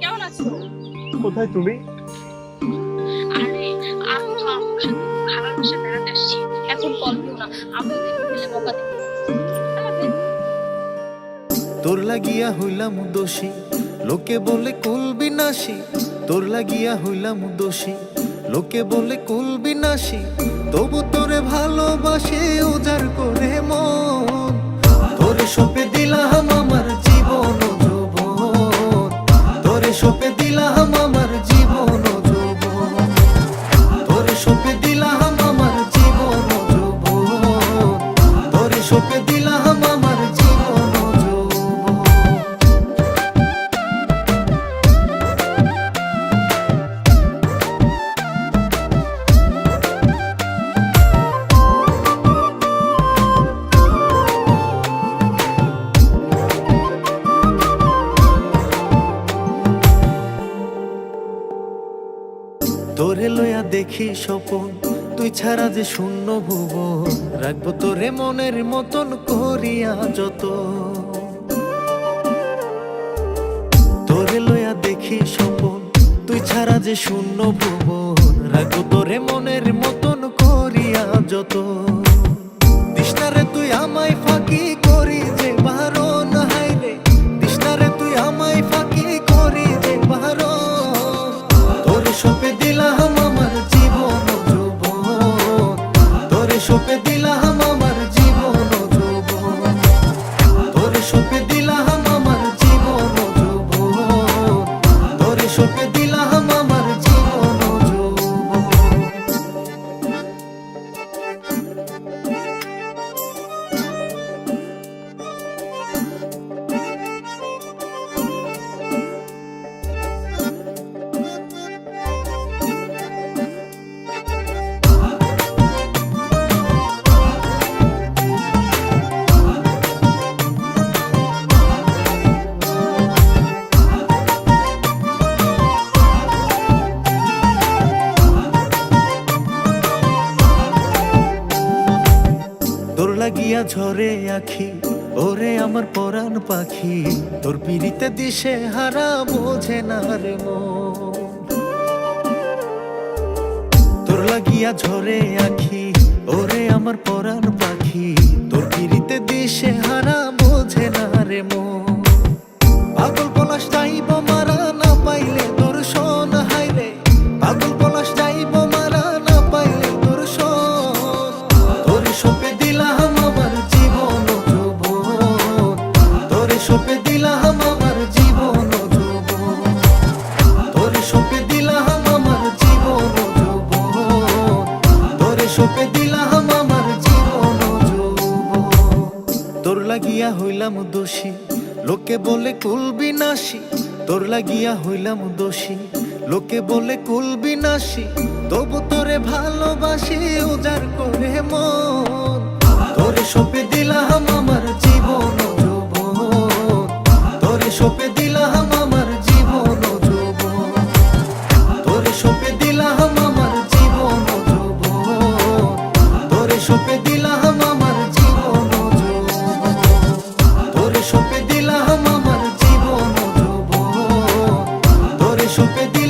কেমন আছো? কোথায় তুমি? আরে আমি তো আম্মুর সাথে বেড়াতে আসছি। তোর লাগিয়া হইলাম দোষী, লোকে বলে কুল বিনাশী। তোর লাগিয়া হইলাম দোষী, লোকে বলে কুল বিনাশী। তবু তোরে ভালোবাসে, উজাড় করে মন। তোরে সপে দিলাম আমার তোরে লয়া দেখি স্বপন, তুই ছাড়া যে শূন্য ভুবন। রাখব তোরে মনের মতন করিয়া যত তোরে লয়া দেখি স্বপন, তুই ছাড়া যে শূন্য ভুবন। রাখব তোরে মনের মতন করিয়া যত দিশনারে তুই আমায় ফাঁকি লাগিয়া ঝরে আখি, ওরে আমার পরাণ পাখি, তোর পিড়িতে দিশে হারা বোঝে না রে তোর লাগিয়া ঝরে আখি, ওরে আমার পরাণ পাখি, তোর পিড়িতে দিশে হারা বোঝে না রে মন। সপে দিলাম আমার জীবন তোর লাগিয়া হইলাম দোষী, লোকে বলে কুলবি নাশি তোর লাগিয়া হইলাম দোষী, লোকে বলে কুলবি নাশি তবু তোরে ভালোবাসি উজার করে মন। তোরে সপে সপে দিলাম আমার জীবন তোরে সপে দিলাম আমার জীবন তোরে সপে দিলাম